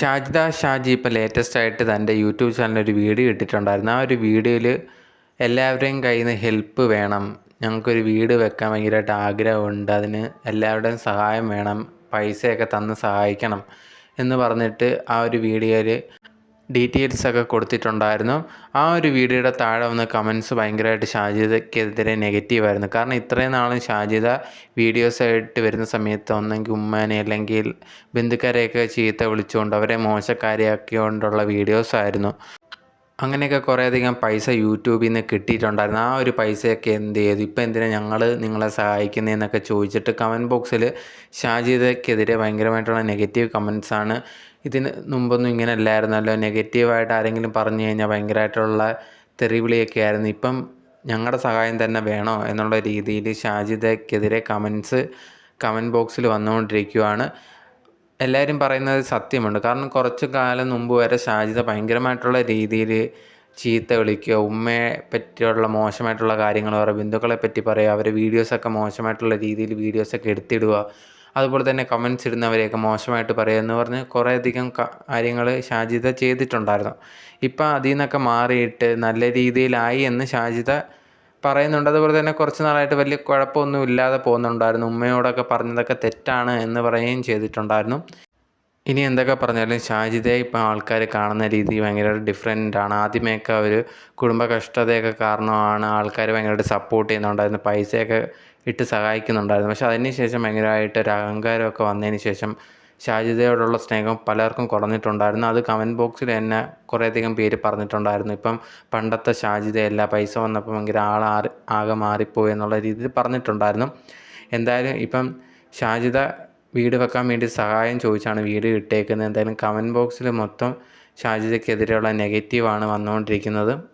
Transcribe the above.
ഷാജിദ ഷാജി ഇപ്പോൾ ലേറ്റസ്റ്റ് ആയിട്ട് തന്റെ യൂട്യൂബ് ചാനലിൽ ഒരു വീഡിയോ ഇട്ടിട്ടുണ്ടായിരുന്നു. ആ ഒരു വീഡിയോയിൽ എല്ലാവരുടെയും കയ്യിൽ നിന്ന് ഹെൽപ്പ് വേണം. ഞങ്ങൾക്കൊരു വീട് വെക്കാൻ ഭയങ്കരമായിട്ട് ആഗ്രഹമുണ്ട്. അതിന് എല്ലാവരുടെയും സഹായം വേണം. പൈസയൊക്കെ തന്ന് സഹായിക്കണം എന്ന് പറഞ്ഞിട്ട് ആ ഒരു വീഡിയോയിൽ ഡീറ്റെയിൽസ് ഒക്കെ കൊടുത്തിട്ടുണ്ടായിരുന്നു. ആ ഒരു വീഡിയോയുടെ താഴെ വന്ന കമൻസ് ഭയങ്കരമായിട്ട് ഷാജിദക്കെതിരെ നെഗറ്റീവായിരുന്നു കാരണം ഇത്രയും നാളും ഷാജിദ വീഡിയോസ് ആയിട്ട് വരുന്ന സമയത്ത് ഒന്നെങ്കിൽ ഉമ്മനെ അല്ലെങ്കിൽ ബന്ധുക്കാരെയൊക്കെ ചീത്ത വിളിച്ചുകൊണ്ട് അവരെ മോശക്കാരിയാക്കിക്കൊണ്ടുള്ള വീഡിയോസ് ആയിരുന്നു. അങ്ങനെയൊക്കെ കുറേയധികം പൈസ യൂട്യൂബിൽ നിന്ന് കിട്ടിയിട്ടുണ്ടായിരുന്നു. ആ ഒരു പൈസയൊക്കെ എന്ത് ചെയ്തു? ഇപ്പോൾ എന്തിനാണ് ഞങ്ങൾ നിങ്ങളെ സഹായിക്കുന്നതെന്നൊക്കെ ചോദിച്ചിട്ട് കമന്റ് ബോക്സിൽ ഷാജിദക്കെതിരെ ഭയങ്കരമായിട്ടുള്ള നെഗറ്റീവ് കമൻസാണ് ഇതിന് മുമ്പൊന്നും ഇങ്ങനെ അല്ലായിരുന്നല്ലോ. നെഗറ്റീവായിട്ട് ആരെങ്കിലും പറഞ്ഞു കഴിഞ്ഞാൽ ഭയങ്കരമായിട്ടുള്ള തെറിവിളിയൊക്കെ ആയിരുന്നു. ഇപ്പം ഞങ്ങളുടെ സഹായം തന്നെ വേണോ എന്നുള്ള രീതിയിൽ ഷാജിദക്കെതിരെ കമൻസ് കമന്റ് ബോക്സിൽ വന്നുകൊണ്ടിരിക്കുകയാണ് എല്ലാവരും പറയുന്നത് സത്യമുണ്ട്. കാരണം കുറച്ച് കാലം മുമ്പ് വരെ ഷാജിത ഭയങ്കരമായിട്ടുള്ള രീതിയിൽ ചീത്ത വിളിക്കുക ഉമ്മയെ പറ്റിയുള്ള മോശമായിട്ടുള്ള കാര്യങ്ങൾ പറയുക ബന്ധുക്കളെ പറ്റി പറയുക അവരെ വീഡിയോസൊക്കെ മോശമായിട്ടുള്ള രീതിയിൽ വീഡിയോസൊക്കെ എടുത്തിടുക അതുപോലെ തന്നെ കമൻസ് ഇടുന്നവരെയൊക്കെ മോശമായിട്ട് പറയുക എന്ന് പറഞ്ഞ് കുറേയധികം കാര്യങ്ങൾ ഷാജിത ചെയ്തിട്ടുണ്ടായിരുന്നു. ഇപ്പം അതിൽ നിന്നൊക്കെ മാറിയിട്ട് നല്ല രീതിയിലായി എന്ന് ഷാജിദ പറയുന്നുണ്ട്. അതുപോലെ തന്നെ കുറച്ച് നാളായിട്ട് വലിയ കുഴപ്പമൊന്നും ഇല്ലാതെ പോകുന്നുണ്ടായിരുന്നു. ഉമ്മയോടൊക്കെ പറഞ്ഞതൊക്കെ തെറ്റാണ് എന്ന് പറയുകയും ചെയ്തിട്ടുണ്ടായിരുന്നു. ഇനി എന്തൊക്കെ പറഞ്ഞാലും ഷാജിദയെ ഇപ്പം ആൾക്കാർ കാണുന്ന രീതി ഭയങ്കര ഡിഫറെന്റ് ആണ്. ആദ്യമേയൊക്കെ അവർ കുടുംബ കഷ്ടതയൊക്കെ കാരണമാണ് ആൾക്കാർ ഭയങ്കരമായിട്ട് സപ്പോർട്ട് ചെയ്യുന്നുണ്ടായിരുന്നു. പൈസയൊക്കെ ഇട്ട് സഹായിക്കുന്നുണ്ടായിരുന്നു. പക്ഷെ അതിന് ശേഷം ഭയങ്കരമായിട്ട് ഒരു അഹങ്കാരമൊക്കെ വന്നതിന് ശേഷം ഷാജിദയോടുള്ള സ്നേഹം പലർക്കും കുറഞ്ഞിട്ടുണ്ടായിരുന്നു അത് കമന്റ് ബോക്സിൽ തന്നെ കുറേയധികം പേര് പറഞ്ഞിട്ടുണ്ടായിരുന്നു. ഇപ്പം പണ്ടത്തെ ഷാജിദയല്ല പൈസ വന്നപ്പോൾ ഭയങ്കര ആൾ ആകെ മാറിപ്പോയി എന്നുള്ള രീതിയിൽ പറഞ്ഞിട്ടുണ്ടായിരുന്നു. എന്തായാലും ഇപ്പം ഷാജിദ വീട് വെക്കാൻ വേണ്ടി സഹായം ചോദിച്ചാണ് വീട് ഇട്ടേക്കുന്നത്. എന്തായാലും കമന്റ് ബോക്സിൽ മൊത്തം ഷാജിദയ്ക്കെതിരെയുള്ള നെഗറ്റീവാണ് വന്നുകൊണ്ടിരിക്കുന്നത്.